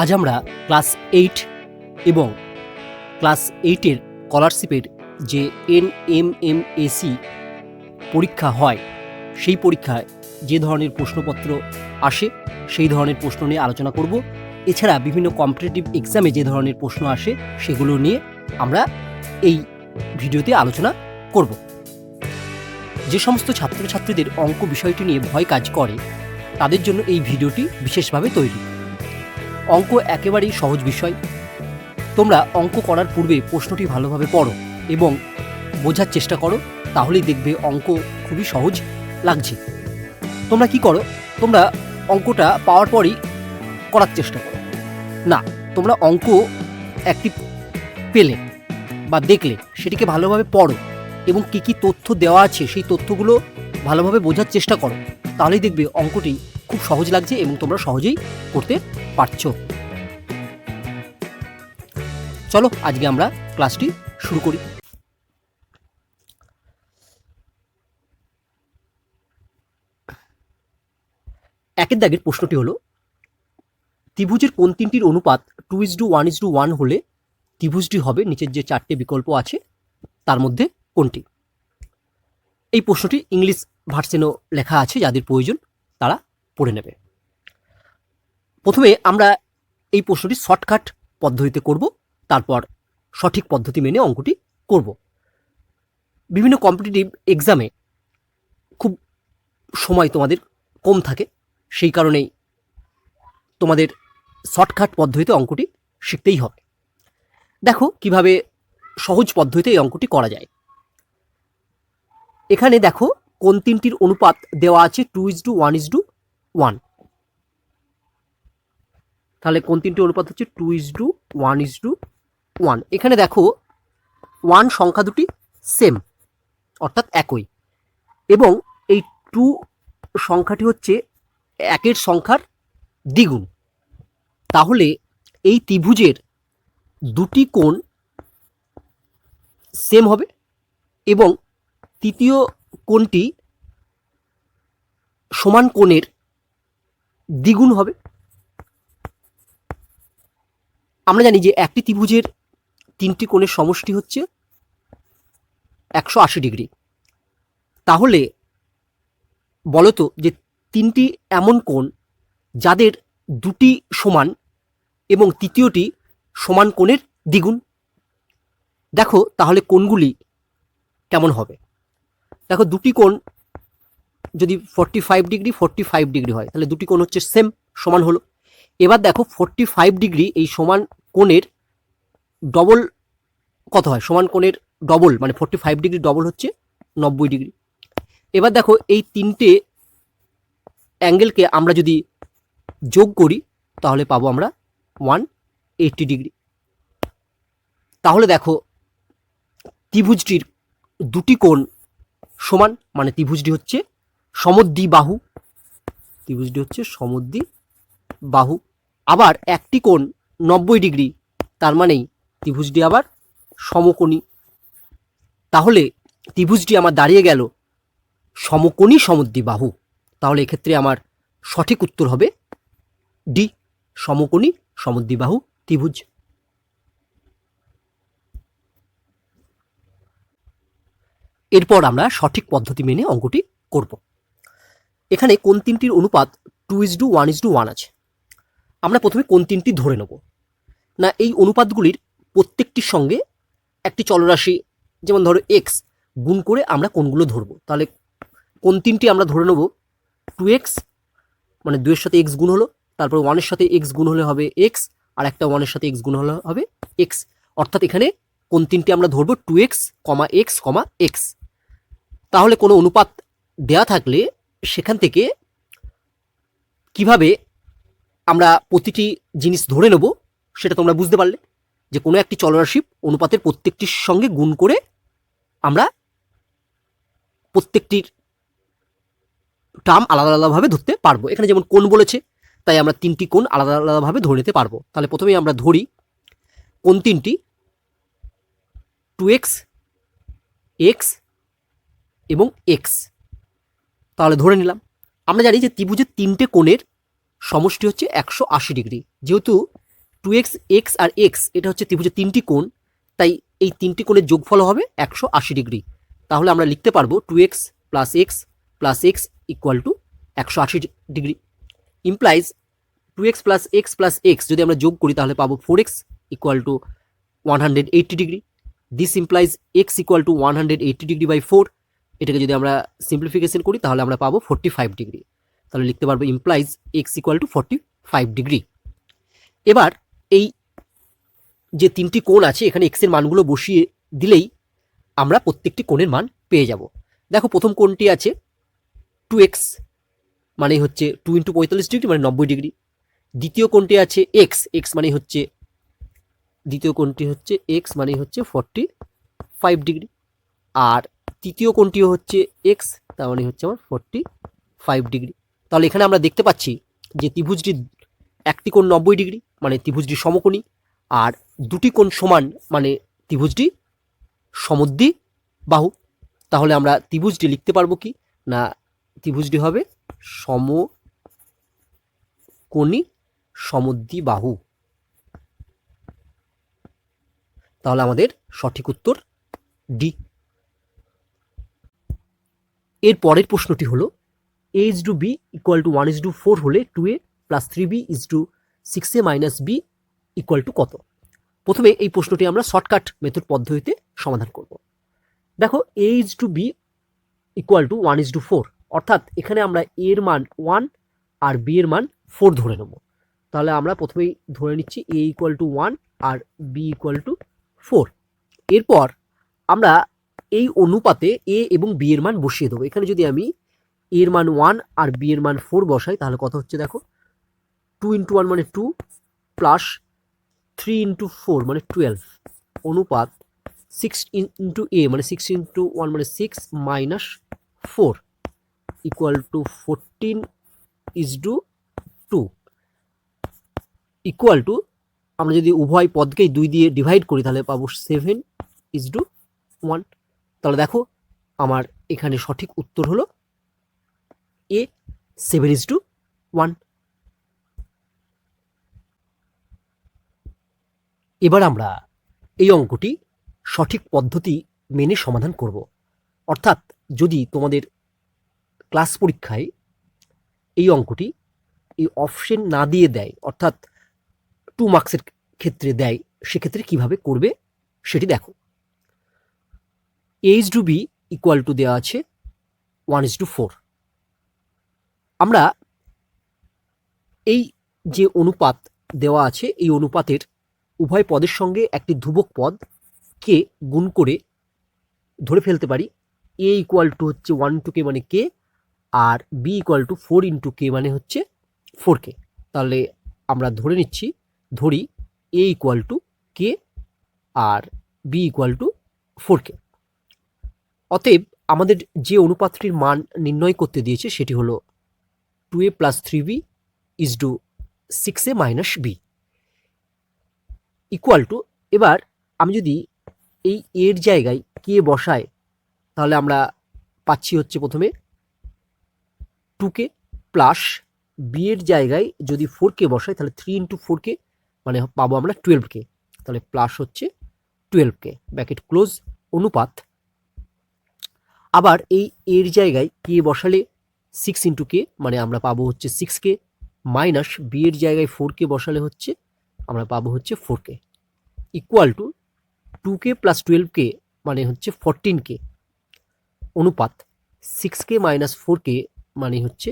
আজ আমরা class eight এবং ক্লাস এইটের স্কলারশিপের যে এন এম এম এসি পরীক্ষা হয়, সেই পরীক্ষায় যে ধরনের প্রশ্নপত্র আসে, সেই ধরনের প্রশ্ন নিয়ে আলোচনা করব। এছাড়া বিভিন্ন কম্পিটিটিভ এক্সামে যে ধরনের প্রশ্ন আসে, সেগুলো নিয়ে আমরা এই ভিডিওতে আলোচনা করব। যে সমস্ত ছাত্রছাত্রীদের অঙ্ক বিষয়টি নিয়ে ভয় কাজ করে, তাদের জন্য এই ভিডিওটি বিশেষভাবে তৈরি। অঙ্ক একেবারেই সহজ বিষয়। তোমরা অঙ্ক করার পূর্বে প্রশ্নটি ভালোভাবে পড়ো এবং বোঝার চেষ্টা করো, তাহলেই দেখবে অঙ্ক খুবই সহজ লাগছে। তোমরা কি করো? তোমরা অঙ্কটা পাওয়ার পরই করার চেষ্টা করো। না, তোমরা অঙ্ক একটি পেলে বা দেখলে, সেটিকে ভালোভাবে পড়ো এবং কী কী তথ্য দেওয়া আছে, সেই তথ্যগুলো ভালোভাবে বোঝার চেষ্টা করো, তাহলেই দেখবে অঙ্কটি খুব সহজ লাগছে এবং তোমরা সহজেই করতে পারছ। চলো, আজকে আমরা ক্লাসটি শুরু করি। একের দাগের প্রশ্নটি হলো, ত্রিভুজের কোন তিনটির অনুপাত two is to one is to one হলে ত্রিভুজটি হবে, নিচের যে চারটে বিকল্প আছে, তার মধ্যে কোনটি? এই প্রশ্নটি ইংলিশ ভার্সেনও লেখা আছে, যাদের প্রয়োজন পড়ে নেবে। প্রথমে আমরা এই প্রশ্নটি শর্টকাট পদ্ধতিতে করব, তারপর সঠিক পদ্ধতি মেনে অঙ্কটি করব। বিভিন্ন কম্পিটিটিভ এক্সামে খুব সময় তোমাদের কম থাকে, সেই কারণেই তোমাদের শর্টকাট পদ্ধতিতে অঙ্কটি শিখতেই হবে। দেখো কীভাবে সহজ পদ্ধতিতে এই অঙ্কটি করা যায়। এখানে দেখো কোন তিনটির অনুপাত দেওয়া আছে two is to one is to one তাহলে কোন তিনটি অনুপাত হচ্ছে two is to one is to one এখানে দেখো ওয়ান সংখ্যা দুটি সেম অর্থাৎ একই। এবং এই টু সংখ্যাটি হচ্ছে একের সংখ্যার দ্বিগুণ। তাহলে এই ত্রিভুজের দুটি কোণ সেম হবে এবং তৃতীয় কোণটি সমান কোণের দ্বিগুণ হবে। আমরা জানি যে একটি ত্রিভুজের তিনটি কোণের সমষ্টি হচ্ছে একশো আশি ডিগ্রি। তাহলে বলতো যে তিনটি এমন কোণ যাদের দুটি সমান এবং তৃতীয়টি সমান কোণের দ্বিগুণ। দেখো তাহলে কোণগুলি কেমন হবে? দেখো দুটি কোণ যদি forty five degree forty five degree হয়, তাহলে দুটি কোণ হচ্ছে সেম সমান হলো। এবার দেখো ফর্টি ফাইভ ডিগ্রি এই সমান কোণের ডবল কত হয়? সমান কোণের ডবল মানে ফর্টি ফাইভ ডিগ্রি ডবল হচ্ছে নব্বই ডিগ্রি। এবার দেখো এই তিনটে অ্যাঙ্গেলকে আমরা যদি যোগ করি, তাহলে পাবো আমরা ওয়ান এইটটি ডিগ্রি। তাহলে দেখো ত্রিভুজটির দুটি কোণ সমান মানে ত্রিভুজটি হচ্ছে সমদ্বি বাহু ত্রিভুজটি হচ্ছে সমদ্বি বাহু আবার একটি কোণ নব্বই ডিগ্রি, তার মানেই ত্রিভুজটি আবার সমকোণী। তাহলে ত্রিভুজটি আমার দাঁড়িয়ে গেল সমকোণী সমদ্বি বাহু তাহলে এক্ষেত্রে আমার সঠিক উত্তর হবে ডি, সমকোণী সমদ্বিবাহু ত্রিভুজ। এরপর আমরা সঠিক পদ্ধতি মেনে অঙ্কটি করব। এখানে কোন তিনটির অনুপাত two is to one is to one আছে? আমরা প্রথমে কোন তিনটি ধরে নেব? না, এই অনুপাতগুলির প্রত্যেকটির সঙ্গে একটি চলরাশি, যেমন ধরো এক্স গুণ করে আমরা কোনগুলো ধরব? তাহলে কোন তিনটি আমরা ধরে নেব? টু এক্স মানে দুইয়ের সাথে এক্স গুণ হলো, তারপর ওয়ানের সাথে এক্স গুণ হলে হবে এক্স আর একটা ওয়ানের সাথে এক্স গুণ হলে হবে এক্স অর্থাৎ এখানে কোন তিনটি আমরা ধরবো? Two x comma x comma x তাহলে কোনো অনুপাত দেয়া থাকলে সেখান থেকে কীভাবে আমরা প্রতিটি জিনিস ধরে নেব, সেটা তোমরা বুঝতে পারলে যে কোনো একটি চলরাশি অনুপাতের প্রত্যেকটির সঙ্গে গুণ করে আমরা প্রত্যেকটির টার্ম আলাদা আলাদাভাবে ধরতে পারব। এখানে যেমন কোন বলেছে, তাই আমরা তিনটি কোণ আলাদা আলাদাভাবে ধরে নিতে পারব। তাহলে প্রথমেই আমরা ধরি কোন তিনটি টু এক্স এক্স এবং এক্স তাহলে ধরে নিলাম, আমরা জানি যে ত্রিভুজের তিনটে কোণের সমষ্টি হচ্ছে একশো আশি ডিগ্রি। যেহেতু টু এক্স এক্স আর এক্স এটা হচ্ছে ত্রিভুজের তিনটি কোণ, তাই এই তিনটি কোণের যোগফল হবে একশো আশি ডিগ্রি। তাহলে আমরা লিখতে পারব two x plus x plus x equal to একশো আশি degree. Implies two x plus x plus x যদি আমরা যোগ করি তাহলে পাবো four x equal to one hundred eighty degree. This implies x equal to one hundred eighty degree by four এটাকে যদি আমরা সিম্পলিফিকেশন করি, তাহলে আমরা পাবো ফোর্টি ফাইভ ডিগ্রি তাহলে লিখতে পারব implies x equal to forty five degree এবার এই যে তিনটি কোণ আছে, এখানে এক্সের মানগুলো বসিয়ে দিলেই আমরা প্রত্যেকটি কোণের মান পেয়ে যাব। দেখো প্রথম কোণটি আছে টু এক্স মানে হচ্ছে টু ইন্টু পঁয়তাল্লিশ ডিগ্রি মানে নব্বই ডিগ্রি দ্বিতীয় কোণটি আছে এক্স এক্স মানে হচ্ছে, দ্বিতীয় কোণটি হচ্ছে এক্স মানে হচ্ছে ফর্টি ফাইভ ডিগ্রি আর তৃতীয় কোণটিও হচ্ছে এক্স তার মানে হচ্ছে আমার ফর্টি ফাইভ ডিগ্রি তাহলে এখানে আমরা দেখতে পাচ্ছি যে ত্রিভুজটি একটি কোণ নব্বই ডিগ্রি মানে ত্রিভুজটি সমকোণী, আর দুটি কোণ সমান মানে ত্রিভুজটি সমদ্বি বাহু। তাহলে আমরা ত্রিভুজটি লিখতে পারব কি? না, ত্রিভুজটি হবে সমকোণী সমদ্বি বাহু। তাহলে আমাদের সঠিক উত্তর ডি এর পরের প্রশ্নটি হলো A is to B equal to one is to four হলে two A plus three B is to six A minus B equal to কত? প্রথমে এই প্রশ্নটি আমরা শর্টকাট মেথড পদ্ধতিতে সমাধান করব। দেখো A is to B equal to one is to four অর্থাৎ এখানে আমরা এর মান ওয়ান আর বি এর মান ফোর ধরে নেব। তাহলে আমরা প্রথমেই ধরে নিচ্ছি এ ইকুয়াল টু ওয়ান আর বি ইকুয়াল টু ফোর এরপর আমরা এই অনুপাতে এ এবং বি এর মান বসিয়ে দেবো। এখানে যদি আমি এর মান ওয়ান আর বি এর মান ফোর বসাই, তাহলে কত হচ্ছে দেখো? টু ইন্টু ওয়ান মানে two plus three into four মানে টুয়েলভ অনুপাত সিক্স ইন্টু এ মানে সিক্স ইন্টু ওয়ান মানে six minus four equal to fourteen is to two equal to আমরা যদি উভয় পদকেই দুই দিয়ে ডিভাইড করি, তাহলে পাবো সেভেন ইজ টু ওয়ান তাহলে দেখো, আমার এখানে সঠিক উত্তর হলো A seven is to one এবার আমরা এই অঙ্কটি সঠিক পদ্ধতি মেনে সমাধান করব। অর্থাৎ যদি তোমাদের ক্লাস পরীক্ষায় এই অঙ্কটি এই অপশন না দিয়ে দেয়, অর্থাৎ টু মার্কসের ক্ষেত্রে দেয়, সেক্ষেত্রে কীভাবে করবে সেটি দেখো। H two B equal to দেওয়া আছে ওয়ান ইজ টু ফোর আমরা এই যে অনুপাত দেওয়া আছে, এই অনুপাতের উভয় পদের সঙ্গে একটি ধ্রুবক পদ কে গুণ করে ধরে ফেলতে পারি। এ ইকুয়াল টু হচ্ছে ওয়ান টু কে মানে k R B equal to four into k মানে হচ্ছে ফোর কে তাহলে আমরা ধরে নিচ্ছি, ধরি A equal to k R B equal to four k অতএব আমাদের যে অনুপাতটির মান নির্ণয় করতে দিয়েছে সেটি হলো two A plus three B is to six A minus B equal to এবার আমি যদি এই এর জায়গায় কে বসায় তাহলে আমরা পাচ্ছি হচ্ছে প্রথমে টু কে প্লাস বি এর জায়গায় যদি ফোর কে বসাই, তাহলে থ্রি ইন্টু ফোর কে মানে পাবো আমরা টুয়েলভ কে তাহলে প্লাস হচ্ছে টুয়েলভ কে ব্যাকেট ক্লোজ অনুপাত আবার এই এর জায়গায় কে বসালে সিক্স ইন্টু কে মানে আমরা পাবো হচ্ছে সিক্স কে মাইনাস বি এর জায়গায় ফোর কে বসালে হচ্ছে, আমরা পাবো হচ্ছে four k equal to two k plus twelve k মানে হচ্ছে ফোরটিন কে অনুপাত six k minus four k মানে হচ্ছে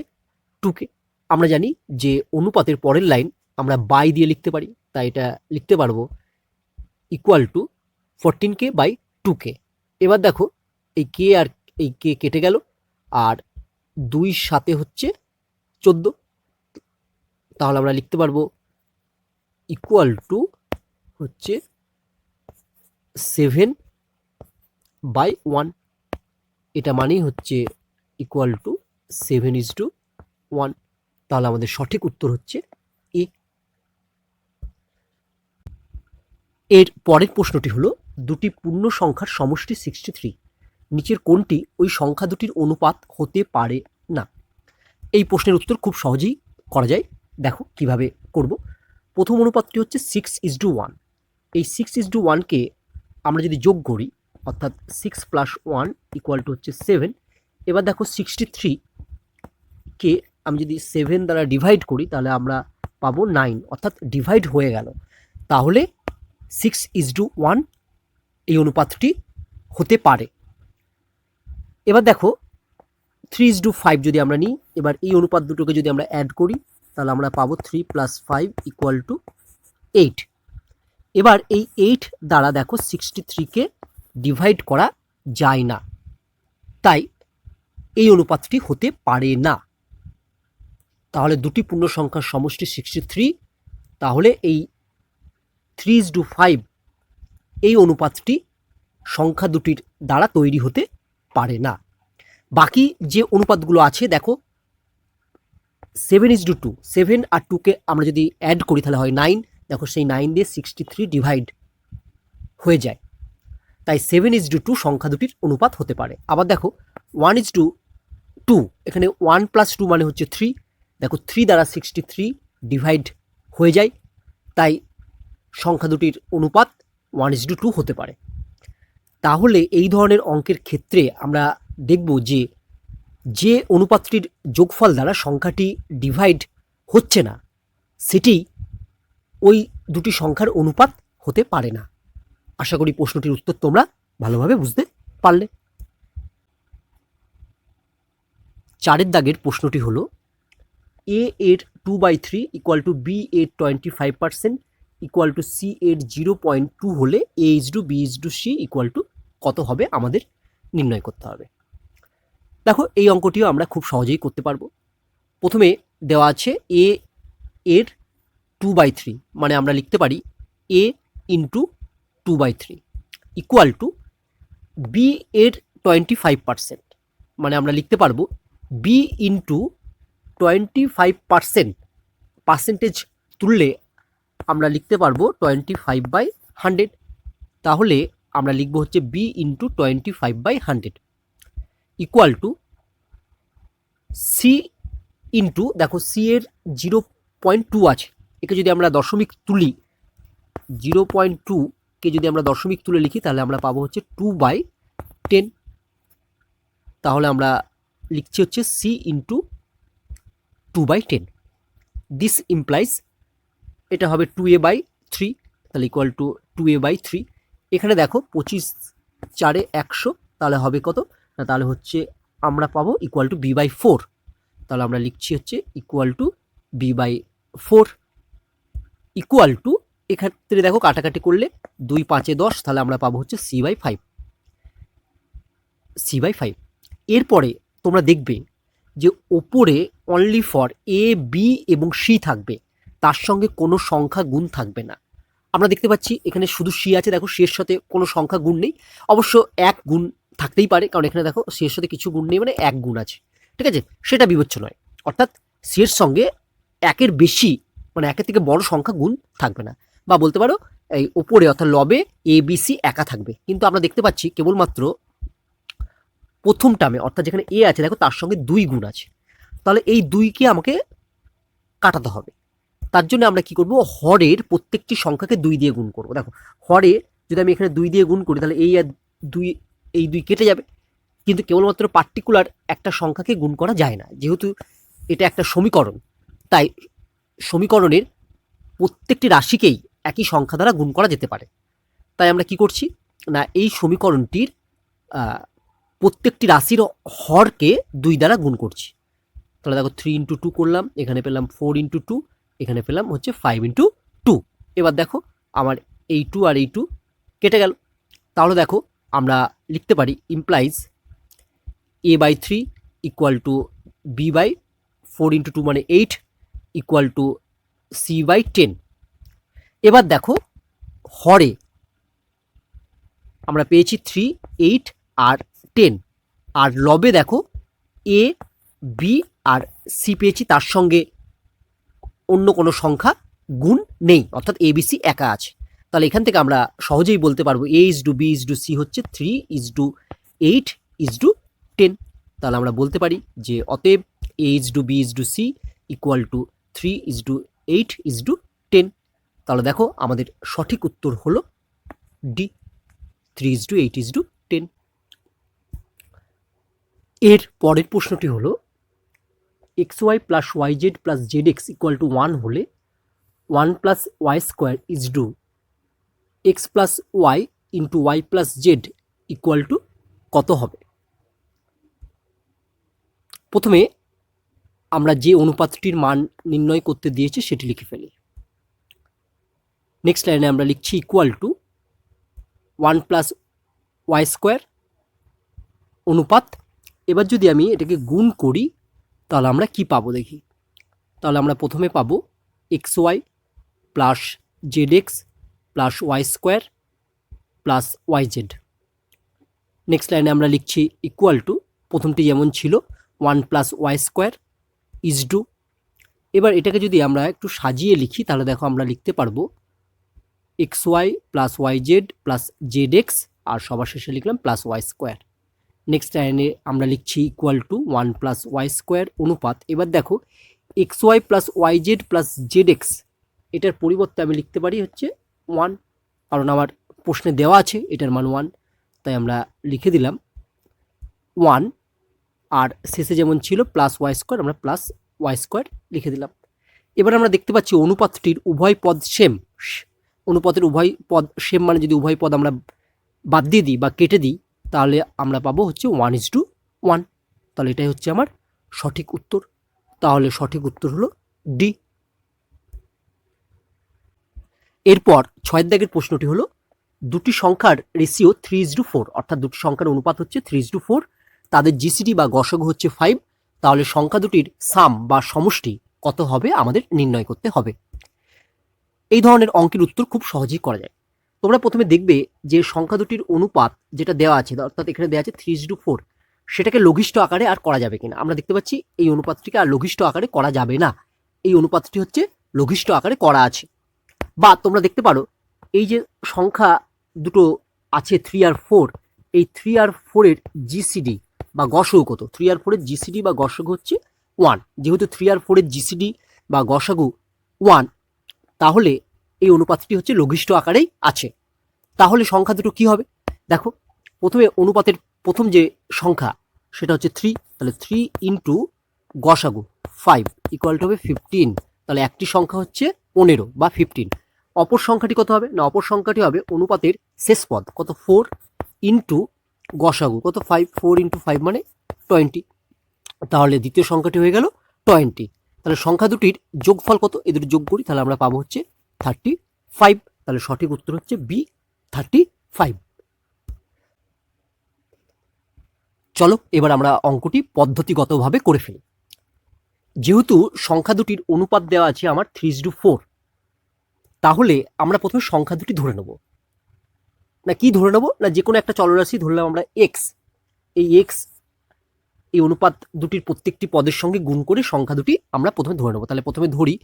টু কে আমরা জানি যে অনুপাতের পরের লাইন আমরা বাই দিয়ে লিখতে পারি, তাই এটা লিখতে পারব equal to fourteen k by two k এবার দেখো এই কে আর এই কে কেটে গেল আর দুই সাথে হচ্ছে চোদ্দ। তাহলে আমরা লিখতে পারব ইকুয়াল টু হচ্ছে সেভেন বাই ওয়ান এটা মানেই হচ্ছে equal to seven is to one তাহলে আমাদের সঠিক উত্তর হচ্ছে এ। এর পরের প্রশ্নটি হলো দুটি পূর্ণ সংখ্যার সমষ্টি সিক্সটি থ্রি নিচের কোনটি ওই সংখ্যা দুটির অনুপাত হতে পারে না। এই প্রশ্নের উত্তর খুব সহজেই করা যায়। দেখো কীভাবে করব। প্রথম অনুপাতটি হচ্ছে সিক্স ইজ টু ওয়ান এই সিক্স ইজ টু ওয়ানকে আমরা যদি যোগ করি, অর্থাৎ six plus one equal to হচ্ছে সেভেন এবার দেখো সিক্সটি থ্রিকে আমি যদি সেভেন দ্বারা ডিভাইড করি, তাহলে আমরা পাবো নাইন অর্থাৎ ডিভাইড হয়ে গেল। তাহলে সিক্স ইজ টু ওয়ান এই অনুপাতটি হতে পারে। এবার দেখো থ্রি ইজ টু ফাইভ যদি আমরা নিই, এবার এই অনুপাত দুটোকে যদি আমরা অ্যাড করি, তাহলে আমরা পাবো three plus five equal to eight এবার এই এইট দ্বারা দেখো সিক্সটি থ্রিকে ডিভাইড করা যায় না। তাই এই অনুপাতটি হতে পারে না। তাহলে দুটি পূর্ণ সংখ্যার সমষ্টি সিক্সটি থ্রি তাহলে এই থ্রি টু ফাইভ এই অনুপাতটি সংখ্যা দুটির দ্বারা তৈরি হতে পারে না। বাকি যে অনুপাতগুলো আছে, দেখো seven is to two seven আর টুকে আমরা যদি অ্যাড করি, তাহলে হয় নাইন দেখো, সেই নাইন দিয়ে সিক্সটি থ্রি ডিভাইড হয়ে যায়। তাই সেভেন ইজ টু টু সংখ্যা দুটির অনুপাত হতে পারে। আবার দেখো ওয়ান ইজ টু টু এখানে ওয়ান প্লাস টু মানে হচ্ছে থ্রি দেখো থ্রি দ্বারা সিক্সটি থ্রি ডিভাইড হয়ে যায়। তাই সংখ্যা দুটির অনুপাত ওয়ান ইজ টু টু হতে পারে। তাহলে এই ধরনের অঙ্কের ক্ষেত্রে আমরা দেখব যে যে অনুপাতটির যোগফল দ্বারা সংখ্যাটি ডিভাইড হচ্ছে না, সেটি ওই দুটি সংখ্যার অনুপাত হতে পারে না। আশা করি প্রশ্নটির উত্তর তোমরা ভালোভাবে বুঝতে পারলে। চারের দাগের প্রশ্নটি হলো এ এর two by three equal to B এর twenty five percent equal to C এর জিরো পয়েন্ট টু হলে A is to B is to C equal to কত হবে আমাদের নির্ণয় করতে হবে। দেখো, এই অঙ্কটিও আমরা খুব সহজেই করতে পারব। প্রথমে দেওয়া আছে এ এর টু বাই থ্রি মানে আমরা লিখতে পারি A into two by three equal to B এর টোয়েন্টি ফাইভ পার্সেন্ট মানে আমরা লিখতে পারব B into twenty five percent percentage তুললে আমরা লিখতে পারব টোয়েন্টি ফাইভ বাই হান্ড্রেড তাহলে আমরা লিখব হচ্ছে B into twenty five by hundred equal to C into দেখো সি এর জিরো পয়েন্ট টু আছে, একে যদি আমরা দশমিক তুলি জিরো পয়েন্ট টুকে যদি আমরা দশমিক তুলে লিখি, তাহলে আমরা পাবো হচ্ছে টু বাই টেন তাহলে আমরা লিখছি হচ্ছে C into two by ten this implies এটা হবে টু এ বাই থ্রি তাহলে equal to two A by three এখানে দেখো পঁচিশ চারে একশো, তাহলে হবে কত? না তাহলে হচ্ছে আমরা পাবো equal to B by four তাহলে আমরা লিখছি হচ্ছে equal to B by four equal to এক্ষেত্রে দেখো কাটাকাটি করলে দুই পাঁচে দশ, তাহলে আমরা পাবো হচ্ছে C by five C by five এরপরে তোমরা দেখবে যে ওপরে অনলি ফর এ বি এবং সি থাকবে। তার সঙ্গে কোনো সংখ্যা গুণ থাকবে না। আমরা দেখতে পাচ্ছি এখানে শুধু সি আছে, দেখো সি এর সাথে কোনো সংখ্যা গুণ নেই। অবশ্য এক গুণ থাকতেই পারে, কারণ এখানে দেখো সি এর সাথে কিছু গুণ নেই মানে এক গুণ আছে। ঠিক আছে? সেটা বিবেচ্য নয়। অর্থাৎ সি এর সঙ্গে একের বেশি মানে একের থেকে বড় সংখ্যা গুণ থাকবে না। বা বলতে পারো, এই ওপরে অর্থাৎ লবে এ, বি, সি একা থাকবে। কিন্তু আমরা দেখতে পাচ্ছি কেবলমাত্র প্রথম টার্মে অর্থাৎ যেখানে এ আছে, দেখো তার সঙ্গে দুই গুণ আছে। তাহলে এই দুইকে আমাকে কাটাতে হবে। তার জন্য আমরা কি করব? হরের প্রত্যেকটি সংখ্যাকে দুই দিয়ে গুণ করব। দেখো, হরে যদি আমি এখানে দুই দিয়ে গুণ করি, তাহলে এই আর দুই, এই দুই কেটে যাবে। কিন্তু কেবলমাত্র পার্টিকুলার একটা সংখ্যাকে গুণ করা যায় না। যেহেতু এটা একটা সমীকরণ, তাই সমীকরণের প্রত্যেকটি রাশিকেই একই সংখ্যা দ্বারা গুণ করা যেতে পারে। তাই আমরা কি করছি? না, এই সমীকরণটির প্রত্যেকটি রাশির হরকে দুই দ্বারা গুণ করছি। তাহলে দেখো থ্রি ইন্টু টু করলাম, এখানে পেলাম ফোর ইন্টু টু এখানে পেলাম হচ্ছে ফাইভ ইন্টু টু এবার দেখো আমার এই টু আর এই টু কেটে গেল। তাহলে দেখো আমরা লিখতে পারি implies A by three equal to B by four into two মানে eight equal to C by ten এবার দেখো হরে আমরা পেয়েছি থ্রি এইট আর টেন আর লবে দেখো এ বি আর সি পেয়েছি তার সঙ্গে অন্য কোনো সংখ্যা গুণ নেই অর্থাৎ এ বি সি একা আছে তাহলে এখান থেকে আমরা সহজেই বলতে পারব A is to B is to C হচ্ছে three is to eight is to ten তাহলে আমরা বলতে পারি যে অতএব A is to B is to C equal to three is to eight is to ten তাহলে দেখো আমাদের সঠিক উত্তর হলো D three is to eight is to ten এর পরের প্রশ্নটি হলো X Y plus Y Z plus Z X equal to one হলে one plus Y square is to X plus Y into Y plus Z equal to কত হবে? প্রথমে আমরা যে অনুপাতটির মান নির্ণয় করতে দিয়েছি সেটি লিখে ফেলি। নেক্সট লাইনে আমরা লিখছি equal to one plus Y square অনুপাত। এবার যদি আমি এটাকে গুণ করি তাহলে আমরা কি পাবো দেখি? তাহলে আমরা প্রথমে পাবো X Y plus Z X plus Y square plus Y Z next লাইনে আমরা লিখছি ইকুয়াল টু প্রথমটি যেমন ছিল one plus Y square is to এবার এটাকে যদি আমরা একটু সাজিয়ে লিখি, তাহলে দেখো আমরা লিখতে পারব X Y plus Y Z plus Z X আর সবার শেষে লিখলাম প্লাস ওয়াই স্কোয়ার নেক্সট লাইনে আমরা লিখছি equal to one plus Y square অনুপাত। এবার দেখো X Y plus Y Z plus Z X এটার পরিবর্তে আমি লিখতে পারি হচ্ছে ওয়ান কারণ আমার প্রশ্নে দেওয়া আছে এটার মান ওয়ান তাই আমরা লিখে দিলাম ওয়ান আর শেষে যেমন ছিল প্লাস ওয়াই স্কোয়ার আমরা প্লাস ওয়াই স্কোয়ার লিখে দিলাম। এবার আমরা দেখতে পাচ্ছি অনুপাতটির উভয় পদ সেম অনুপাতের উভয় পদ সেম মানে যদি উভয় পদ আমরা বাদ দিয়ে দিই বা কেটে দিই তাহলে আমরা পাবো হচ্ছে ওয়ান ইজ টু ওয়ান তাহলে এটাই হচ্ছে আমার সঠিক উত্তর। তাহলে সঠিক উত্তর হলো ডি এরপর ছয়ের দাগের প্রশ্নটি হলো, দুটি সংখ্যার ratio three is to four অর্থাৎ দুটি সংখ্যার অনুপাত হচ্ছে থ্রি ইজ টু ফোর তাদের জিসিডি বা গসগ হচ্ছে ফাইভ তাহলে সংখ্যা দুটির সাম বা সমষ্টি কত হবে আমাদের নির্ণয় করতে হবে। এই ধরনের অঙ্কের উত্তর খুব সহজেই করা যায়। তোমরা প্রথমে দেখবে যে সংখ্যা দুটির অনুপাত যেটা দেওয়া আছে, অর্থাৎ এখানে দেওয়া আছে থ্রি টু ফোর সেটাকে লঘিষ্ঠ আকারে আর করা যাবে কিনা। আমরা দেখতে পাচ্ছি এই অনুপাতটিকে আর লঘিষ্ঠ আকারে করা যাবে না। এই অনুপাতটি হচ্ছে লঘিষ্ঠ আকারে করা আছে। বা তোমরা দেখতে পারো, এই যে সংখ্যা দুটো আছে থ্রি আর ফোর এই থ্রি আর ফোরের জিসিডি বা গসগু কত? থ্রি আর ফোরের জিসিডি বা গসগু হচ্ছে ওয়ান যেহেতু থ্রি আর ফোরের জিসিডি বা গসাগু ওয়ান তাহলে এই অনুপাতটি হচ্ছে লঘিষ্ঠ আকারেই আছে। তাহলে সংখ্যা দুটো কি হবে? দেখো, প্রথমে অনুপাতের প্রথম যে সংখ্যা, সেটা হচ্ছে থ্রি তাহলে থ্রি ইন্টু গসাগু ফাইভ ইকুয়াল টু হবে ফিফটিন তাহলে একটি সংখ্যা হচ্ছে পনেরো বা ফিফটিন অপর সংখ্যাটি কত হবে? না, অপর সংখ্যাটি হবে অনুপাতের শেষ পদ, কত ফোর ইন্টু গসাগু, কত ফাইভ ফোর ইন্টু ফাইভ মানে টোয়েন্টি তাহলে দ্বিতীয় সংখ্যাটি হয়ে গেল টোয়েন্টি তাহলে সংখ্যা দুটির যোগফল কত? এ দুটি যোগ করি, তাহলে আমরা পাবো হচ্ছে থার্টি ফাইভ তাহলে সঠিক উত্তর হচ্ছে বি থার্টি ফাইভ চলো, এবার আমরা অঙ্কটি পদ্ধতিগতভাবে করে ফেলি। যেহেতু সংখ্যা দুটির অনুপাত দেওয়া আছে আমার থ্রি টু ফোর তাহলে আমরা প্রথমে সংখ্যা দুটি ধরে নেব। না, কি ধরে নেব? না যে কোনো একটা চলরাশি ধরলাম আমরা এক্স এই এক্স এই অনুপাত দুটির প্রত্যেকটি পদের সঙ্গে গুণ করে সংখ্যা দুটি আমরা প্রথমে ধরে নেব। তাহলে প্রথমে ধরি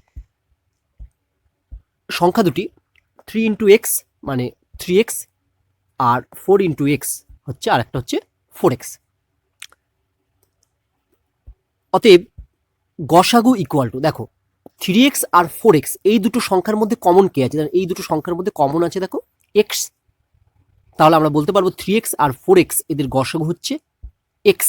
সংখ্যা দুটি থ্রি ইন্টু এক্স মানে থ্রি এক্স আর ফোর ইন্টু এক্স হচ্ছে আর একটা হচ্ছে ফোর এক্স অতএব গসাগু ইকুয়াল টু দেখো থ্রি এক্স আর ফোর এক্স এই দুটো সংখ্যার মধ্যে কমন কে আছে? এই দুটো সংখ্যার মধ্যে কমন আছে দেখো এক্স তাহলে আমরা বলতে পারব থ্রি এক্স আর ফোর এক্স এদের গসাগু হচ্ছে এক্স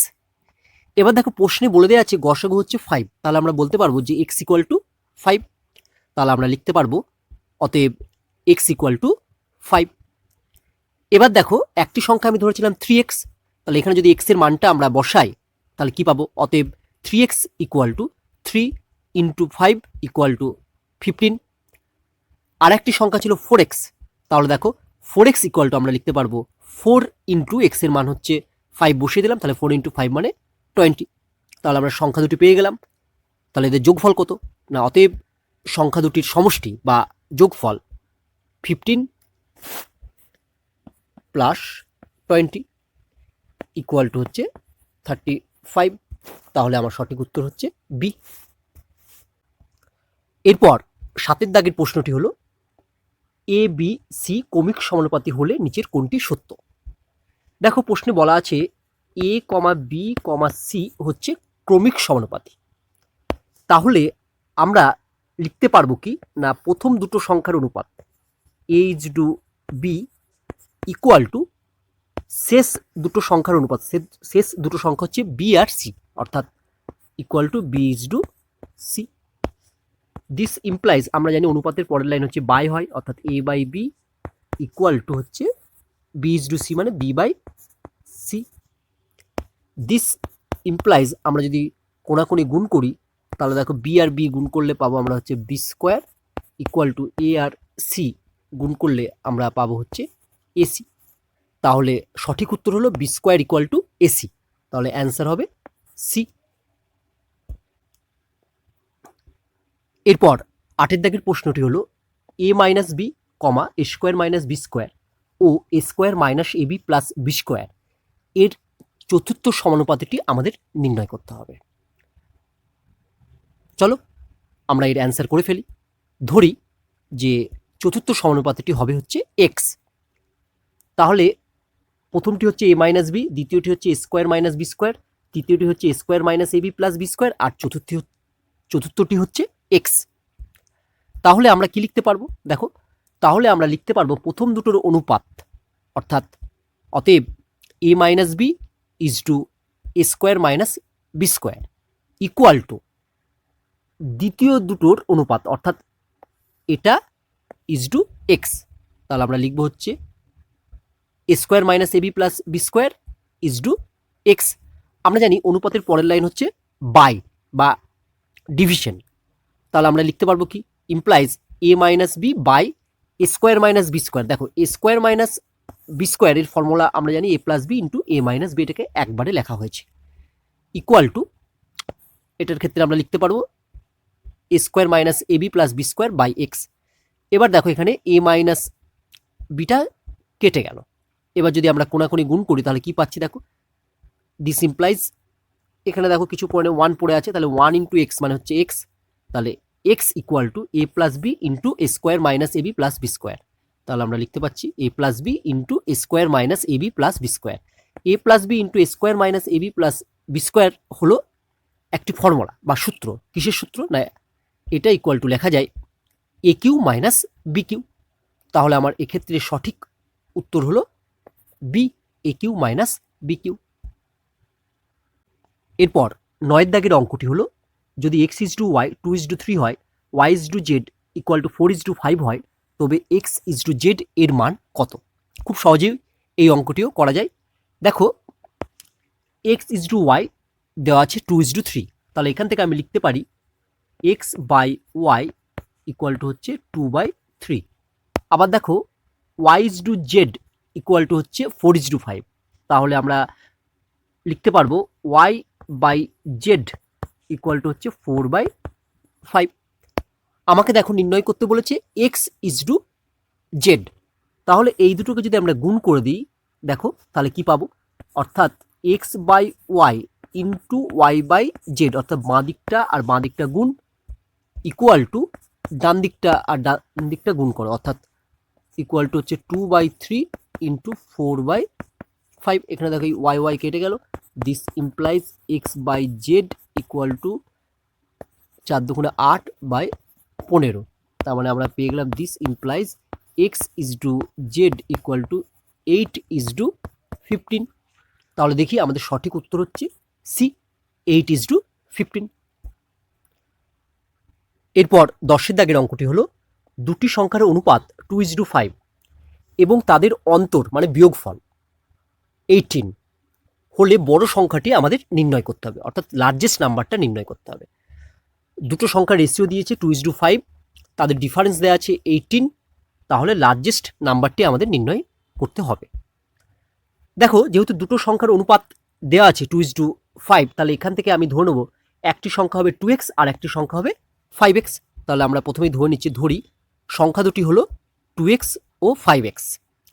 এবার দেখো প্রশ্নে বলে দেওয়া আছে গসাগু হচ্ছে ফাইভ তাহলে আমরা বলতে পারব যে এক্স ইকুয়াল টু ফাইভ তাহলে আমরা লিখতে পারব অতএব এক্স ইকুয়াল টু ফাইভ এবার দেখো, একটি সংখ্যা আমি ধরেছিলাম থ্রি এক্স তাহলে এখানে যদি এক্সের মানটা আমরা বসাই, তাহলে কি পাবো? অতএব three X equal to three into five equal to fifteen আর একটি সংখ্যা ছিল ফোর এক্স তাহলে দেখো ফোর এক্স ইকুয়াল টু আমরা লিখতে পারব ফোর ইন্টু এক্সের মান হচ্ছে ফাইভ বসিয়ে দিলাম, তাহলে ফোর ইন্টু ফাইভ মানে টোয়েন্টি তাহলে আমরা সংখ্যা দুটি পেয়ে গেলাম। তাহলে এদের যোগফল কত? না, অতএব সংখ্যা দুটির সমষ্টি বা যোগফল fifteen plus twenty equal to হচ্ছে থার্টি ফাইভ তাহলে আমার সঠিক উত্তর হচ্ছে বি এরপর সাতের দাগের প্রশ্নটি হলো এ বি সি কমিক সমানুপাতি হলে নিচের কোনটি সত্য? দেখো, প্রশ্নে বলা আছে এ কমা বি কমা সি হচ্ছে ক্রমিক সমানুপাতি তাহলে আমরা লিখতে পারব কি? না, প্রথম দুটো সংখ্যার অনুপাত। H to B equal to শেষ দুটো সংখ্যার অনুপাত। শেষ দুটো সংখ্যা হচ্ছে বি আর সি অর্থাৎ equal to B is to C this implies আমরা জানি অনুপাতের পরের লাইন হচ্ছে বাই হয়, অর্থাৎ A by B equal to হচ্ছে বি ইজ টু সি মানে B by C this implies আমরা যদি কোনাকুনি গুণ করি তাহলে দেখো বি আর বি গুণ করলে পাবো আমরা হচ্ছে B square equal to A R C গুণ করলে আমরা পাবো হচ্ছে এসি তাহলে সঠিক উত্তর হলো B square equal to AC তাহলে অ্যান্সার হবে সি এরপর আটের দাগের প্রশ্নটি হলো A minus B comma A square minus B square O A square minus A B plus B square এর চতুর্থ সমানুপাতিটি আমাদের নির্ণয় করতে হবে। চলো, আমরা এর অ্যান্সার করে ফেলি। ধরি যে চতুর্থ সমানুপাতিটি হবে হচ্ছে এক্স তাহলে প্রথমটি হচ্ছে এ মাইনাস বি দ্বিতীয়টি হচ্ছে স্কোয়ার মাইনাস বি স্কোয়ার তৃতীয়টি হচ্ছে square minus A B plus B square আর চতুর্থী চতুর্থটি হচ্ছে এক্স তাহলে আমরা কি লিখতে পারব? দেখো, তাহলে আমরা লিখতে পারব প্রথম দুটোর অনুপাত, অর্থাৎ অতএব A minus B is to A square minus B square equal to দ্বিতীয় দুটোর অনুপাত, অর্থাৎ এটা ইজ টু এক্স তাহলে আমরা লিখব হচ্ছে A square minus A B plus B square is to X আমরা জানি অনুপাতের পরের লাইন হচ্ছে বাই বা ডিভিশন তাহলে আমরা লিখতে পারব কি? Implies A minus B by A square minus B square দেখো এ স্কোয়ার মাইনাস বি স্কোয়ারের ফর্মুলা আমরা জানি A plus B into A minus B এটাকে একবারে লেখা হয়েছে। ইকুয়াল টু এটার ক্ষেত্রে আমরা লিখতে পারব square minus A B plus B square by X. এবার দেখো এখানে এ মাইনাস বিটা কেটে গেল। এবার যদি আমরা কোনাকুনি গুণ করি, তাহলে কি পাচ্ছি দেখো? দিস ইমপ্লাইজ এখানে দেখো কিছু পয়েন্টে ওয়ান পড়ে আছে, তাহলে ওয়ান ইন্টু এক্স মানে হচ্ছে এক্স তাহলে X equal to A plus B into A square minus A B plus B square তাহলে আমরা লিখতে পাচ্ছি A plus B into A square minus A B plus B square A plus B into A square minus A B plus B square হলো একটি formula বা সূত্র। কিসের সূত্র? না এটা ইকুয়াল টু লেখা যায় A cube minus B cube তাহলে আমার এক্ষেত্রে সঠিক উত্তর হলো B A cube minus B cube এরপর নয়ের দাগের অঙ্কটি হলো, যদি X is to Y two is to three হয় Y is to Z equal to four is to five হয়, তবে এক্স ইজ টু জেড এর মান কত? খুব সহজেই এই অঙ্কটিও করা যায়। দেখো এক্স ইজ টু ওয়াই দেওয়া আছে টু ইজ টু থ্রি তাহলে এখান থেকে আমি লিখতে পারি X by Y equal to হচ্ছে টু বাই থ্রি আবার দেখো Y is to Z equal to হচ্ছে ফোর ইজ টু ফাইভ তাহলে আমরা লিখতে পারব Y by Z equal to হচ্ছে ফোর বাই ফাইভ আমাকে দেখো নির্ণয় করতে বলেছে এক্স ইজ টু জেড তাহলে এই দুটোকে যদি আমরা গুণ করে দিই, দেখো, তাহলে কি পাবো? অর্থাৎ X by Y into Y by Z অর্থাৎ বাঁ দিকটা আর বাঁ দিকটা গুণ ইকুয়াল টু ডান দিকটা আর ডান দিকটা গুণ করো, অর্থাৎ ইকুয়াল টু হচ্ছে two by three into four by five এখানে দেখো ওয়াই ওয়াই কেটে গেল। This implies X by Z equal to চার দুগুণে আট বাই পনেরো। তার মানে আমরা পেয়ে গেলাম this implies X is to Z equal to eight is to fifteen তাহলে দেখি আমাদের সঠিক উত্তর হচ্ছে C eight is to fifteen এরপর দশের দাগের অঙ্কটি হলো দুটি সংখ্যার অনুপাত টু ইজ টু ফাইভ এবং তাদের অন্তর মানে বিয়োগফল এইটিন হলে বড় সংখ্যাটি আমাদের নির্ণয় করতে হবে, অর্থাৎ লার্জেস্ট নাম্বারটা নির্ণয় করতে হবে। দুটো সংখ্যার রেশিও দিয়েছে টু ইজ টু ফাইভ তাদের ডিফারেন্স দেওয়া আছে এইটিন তাহলে লার্জেস্ট নাম্বারটি আমাদের নির্ণয় করতে হবে। দেখো, যেহেতু দুটো সংখ্যার অনুপাত দেওয়া আছে টু ইজ টু ফাইভ তাহলে এখান থেকে আমি ধরে নেব, একটি সংখ্যা হবে টু এক্স আর একটি সংখ্যা হবে ফাইভ এক্স তাহলে আমরা প্রথমেই ধরে নিচ্ছি, ধরি। সংখ্যা দুটি হলো টু এক্স ও ফাইভ এক্স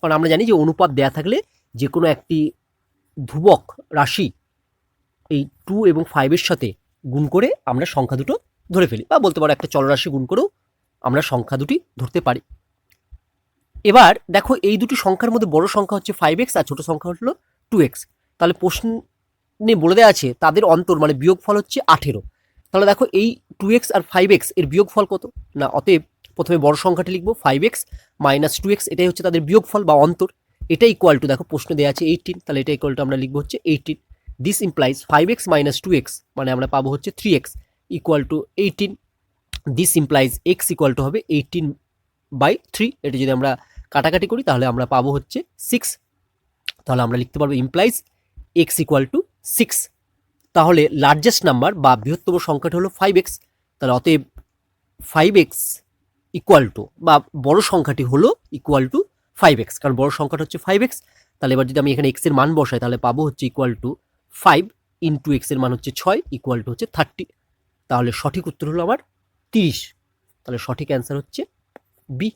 কারণ আমরা জানি যে অনুপাত দেয়া থাকলে যে কোনো একটি ধ্রুবক রাশি এই টু এবং ফাইভের সাথে গুণ করে আমরা সংখ্যা দুটো ধরে ফেলি। বা বলতে পারো একটা চলরাশি গুণ করেও আমরা সংখ্যা দুটি ধরতে পারি। এবার দেখো এই দুটি সংখ্যার মধ্যে বড় সংখ্যা হচ্ছে ফাইভ এক্স আর ছোটো সংখ্যা হলো টু এক্স তাহলে প্রশ্নে বলে দেওয়া আছে তাদের অন্তর মানে বিয়োগফল হচ্ছে আঠেরো। তাহলে দেখো এই টু এক্স আর ফাইভ এক্সের বিয়োগফল কত? না, অতএব প্রথমে বড় সংখ্যাটি লিখব five X minus two X এটাই হচ্ছে তাদের বিয়োগফল বা অন্তর। এটা ইকুয়াল টু দেখো প্রশ্ন দেওয়া আছে এইটিন তাহলে এটা ইকুয়াল টু আমরা লিখব হচ্ছে eighteen this implies five X minus two X মানে আমরা পাবো হচ্ছে three X equal to eighteen this implies X equal to হবে এইটিন বাই থ্রি এটা যদি আমরা কাটাকাটি করি, তাহলে আমরা পাবো হচ্ছে সিক্স তাহলে আমরা লিখতে পারব implies X equal to six তাহলে লার্জেস্ট নাম্বার বা বৃহত্তম সংখ্যাটা হলো ফাইভ এক্স তাহলে অতএব ফাইভ এক্স ইকুয়াল টু বা বড় সংখ্যাটি হলো ইকুয়াল টু ফাইভ এক্স কারণ বড় সংখ্যাটা হচ্ছে ফাইভ এক্স তাহলে এবার যদি আমি এখানে এক্সের মান বসাই, তাহলে পাবো হচ্ছে ইকুয়াল টু ফাইভ ইন্টু এক্সের মান হচ্ছে ছয় ইকুয়াল টু হচ্ছে থার্টি তাহলে সঠিক উত্তর হলো আমার তিরিশ, তাহলে সঠিক অ্যান্সার হচ্ছে বি